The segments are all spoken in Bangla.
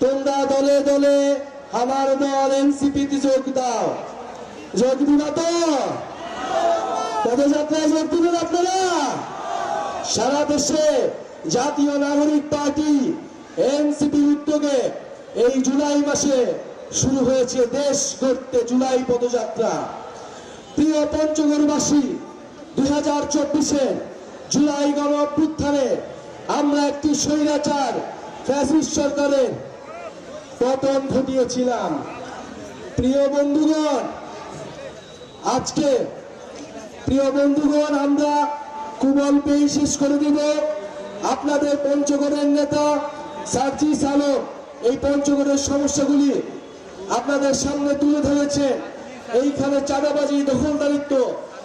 তোমরা দলে দলে আমার দল এনসিপিতে যোগ দাও। যোগ দিবা তো? পদযাত্রায় যোগ দিবেন আপনারা? সারা দেশে জাতীয় নাগরিক পার্টি এনসিপির উদ্যোগে এই জুলাই মাসে শুরু হয়েছে দেশ গড়তে জুলাই পদযাত্রা। প্রিয় পঞ্চগড়বাসী, দুই হাজার চব্বিশে জুলাই গণ আমরা একটি স্বৈরাচার ফ্যাসিস্ট সরকারের পতন ঘটিয়েছিলাম। প্রিয় বন্ধুগণ, আজকে প্রিয় বন্ধুগণ, আমরা খুব অল্পেই শেষ করে দিব। আপনাদের পঞ্চগড়ের নেতা সার্জিস আলম, এই পঞ্চগড়ের সমস্যাগুলি আপনাদের সামনে তুলে ধরেছে। এইখানে চাঁদাবাজি, দখলদারিত্ব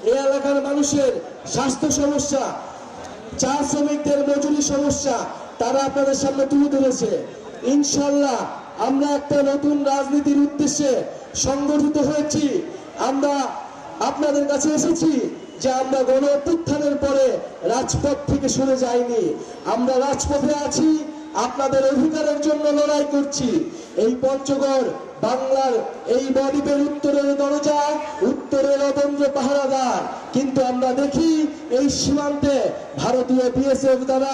এই এলাকার মানুষের স্বাস্থ্য সমস্যা, চা শ্রমিকদের মজুরি সমস্যা, তারা আপনাদের সামনে তুলে ধরেছে। ইনশাল্লাহ আমরা একটা নতুন রাজনীতির উদ্দেশ্যে সংগঠিত হয়েছি। আমরা আপনাদের কাছে এসেছি যে আমরা গণ অভ্যুত্থানের পরে রাজপথ থেকে সরে যাইনি। আমরা রাজপথে আছি, আপনাদের অধিকারের জন্য লড়াই করছি। এই পঞ্চগড় বাংলার এই বদ্বীপের উত্তরের দরজা, উত্তরের অদন্দ্র পাহারাদার। কিন্তু আমরা দেখি এই সীমান্তে ভারতীয় বিএসএফ দ্বারা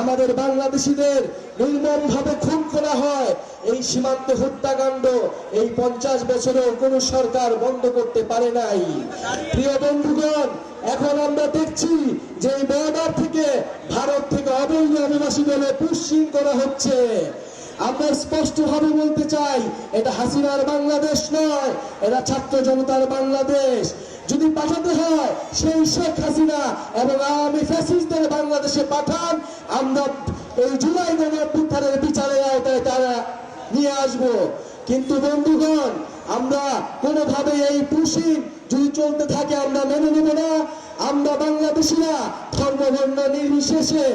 আমাদের বাংলাদেশিদের নির্মম ভাবে খুন করা হয়। এই সীমান্তে হত্যাকাণ্ড এই পঞ্চাশ বছরেও কোন সরকার বন্ধ করতে পারে নাই। প্রিয় বন্ধুগণ, এখন আমরা দেখছি যে বর্ডার থেকে ভারত থেকে অবৈধ আদিবাসী দলে পুষ্টিং করা হচ্ছে। আমরা স্পষ্ট ভাবে বলতে চাই, এটা হাসিনার বাংলাদেশ নয়, এটা ছাত্র জনতার বাংলাদেশ। যদি পাঠাতে হয়, সেই শেখ হাসিনা এবং আওয়ামী ফ্যাসিস্টদের বাংলাদেশে পাঠান, আমরা এই জুলাই গণঅভ্যুত্থানের বিচারের আওতায় তারা নিয়ে আসব। কিন্তু বন্ধুগণ, আমরা কোনোভাবে এই পুশিং যদি চলতে থাকে, আমরা মেনে নেব না। আমরা বাংলাদেশিরা ধর্মবর্ণ নির্বিশেষে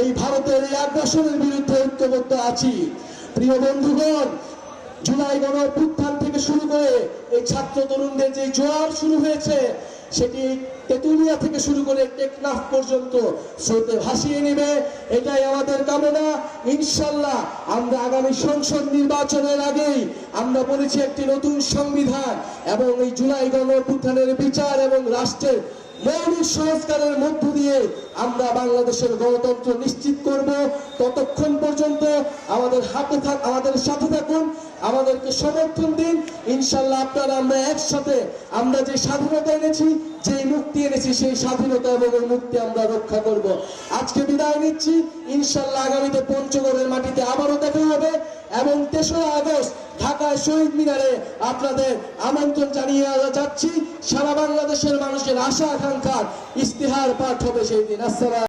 এই ভারতের এই আগ্রাসনের বিরুদ্ধে ঐক্যবদ্ধ আছি। প্রিয় বন্ধুগণ, জুলাই গণ অভ্যুত্থান থেকে শুরু করে এই ছাত্র তরুণদের যে জোয়ার শুরু হয়েছে, সেটি তেতুলিয়া থেকে শুরু করে টেকনাফ পর্যন্ত স্রোতে ভাসিয়ে নেবে। এটাই আমাদের কামনা। ইনশাল্লাহ আমরা আগামী সংসদ নির্বাচনের আগেই আমরা বলেছি একটি নতুন সংবিধান এবং এই জুলাই গণ অভ্যুত্থানের বিচার এবং রাষ্ট্রের মৌলিক সংস্কারের মধ্য দিয়ে আমরা বাংলাদেশের গণতন্ত্র নিশ্চিত করব। ততক্ষণ পর্যন্ত আমাদের হাতে থাক, আমাদের সাথে থাকুন, আমাদেরকে সমর্থন দিন। ইনশাল্লাহ আপনারা আমরা একসাথে আমরা যে স্বাধীনতা এনেছি যে মুক্তি এনেছি, সেই স্বাধীনতা এবং এই মুক্তি আমরা রক্ষা করব। আজকে বিদায় নিচ্ছি। ইনশাল্লাহ আগামীতে পঞ্চগড়ের মাটিতে আবারও দেখা হবে এবং তেসরা আগস্ট ঢাকায় শহীদ মিনারে আপনাদের আমন্ত্রণ জানিয়ে যাচ্ছি। সারা বাংলাদেশের মানুষের আশা আকাঙ্ক্ষার ইস্তেহার পাঠ হবে সেই দিন। আসসালাম।